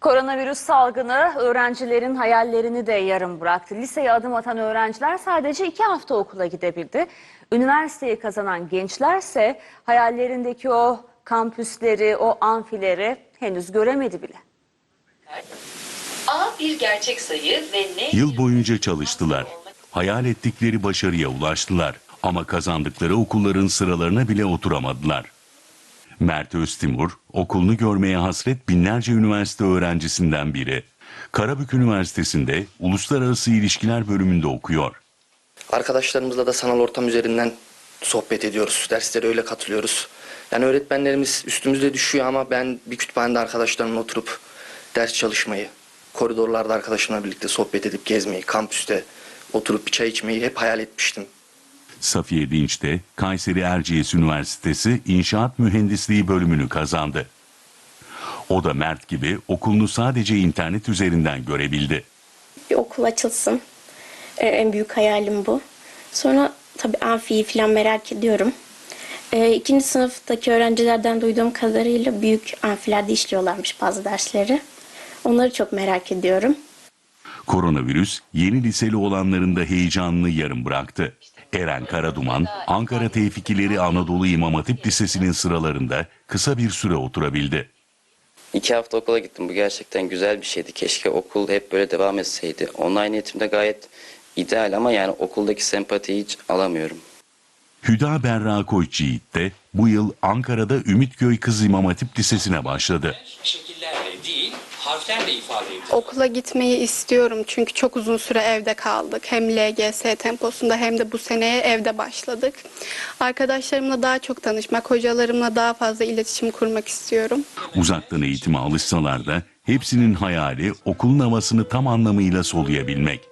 Koronavirüs salgını öğrencilerin hayallerini de yarım bıraktı. Liseye adım atan öğrenciler sadece iki hafta okula gidebildi. Üniversiteyi kazanan gençlerse hayallerindeki o kampüsleri, o amfileri henüz göremedi bile. A bir gerçek sayı ve ne? Yıl boyunca çalıştılar. Hayal ettikleri başarıya ulaştılar. Ama kazandıkları okulların sıralarına bile oturamadılar. Mert Öztimur, okulunu görmeye hasret binlerce üniversite öğrencisinden biri. Karabük Üniversitesi'nde Uluslararası İlişkiler bölümünde okuyor. Arkadaşlarımızla da sanal ortam üzerinden sohbet ediyoruz. Derslere öyle katılıyoruz. Yani öğretmenlerimiz üstümüze düşüyor ama ben bir kütüphanede arkadaşlarımla oturup ders çalışmayı, koridorlarda arkadaşımla birlikte sohbet edip gezmeyi, kampüste oturup bir çay içmeyi hep hayal etmiştim. Safiye Dinç de Kayseri Erciyes Üniversitesi İnşaat Mühendisliği bölümünü kazandı. O da Mert gibi okulunu sadece internet üzerinden görebildi. bir okul açılsın. Ee, en büyük hayalim bu. Sonra tabii amfiyi falan merak ediyorum. Ee, ikinci sınıftaki öğrencilerden duyduğum kadarıyla büyük amfilerde işliyorlarmış bazı dersleri. Onları çok merak ediyorum. Koronavirüs yeni liseli olanların da heyecanını yarım bıraktı. Eren Karaduman, Ankara Tevfikileri Anadolu İmam Hatip Lisesi'nin sıralarında kısa bir süre oturabildi. İki hafta okula gittim. Bu gerçekten güzel bir şeydi. Keşke okul hep böyle devam etseydi. Online eğitimde gayet ideal ama yani okuldaki sempatiyi hiç alamıyorum. Hüda Berra Koçyiğit de bu yıl Ankara'da Ümitköy Kız İmam Hatip Lisesi'ne başladı. Harflerle ifade edilir. Okula gitmeyi istiyorum çünkü çok uzun süre evde kaldık. Hem LGS temposunda hem de bu seneye evde başladık. Arkadaşlarımla daha çok tanışmak, hocalarımla daha fazla iletişim kurmak istiyorum. Uzaktan eğitime alışsalar da hepsinin hayali okulun havasını tam anlamıyla soluyabilmek.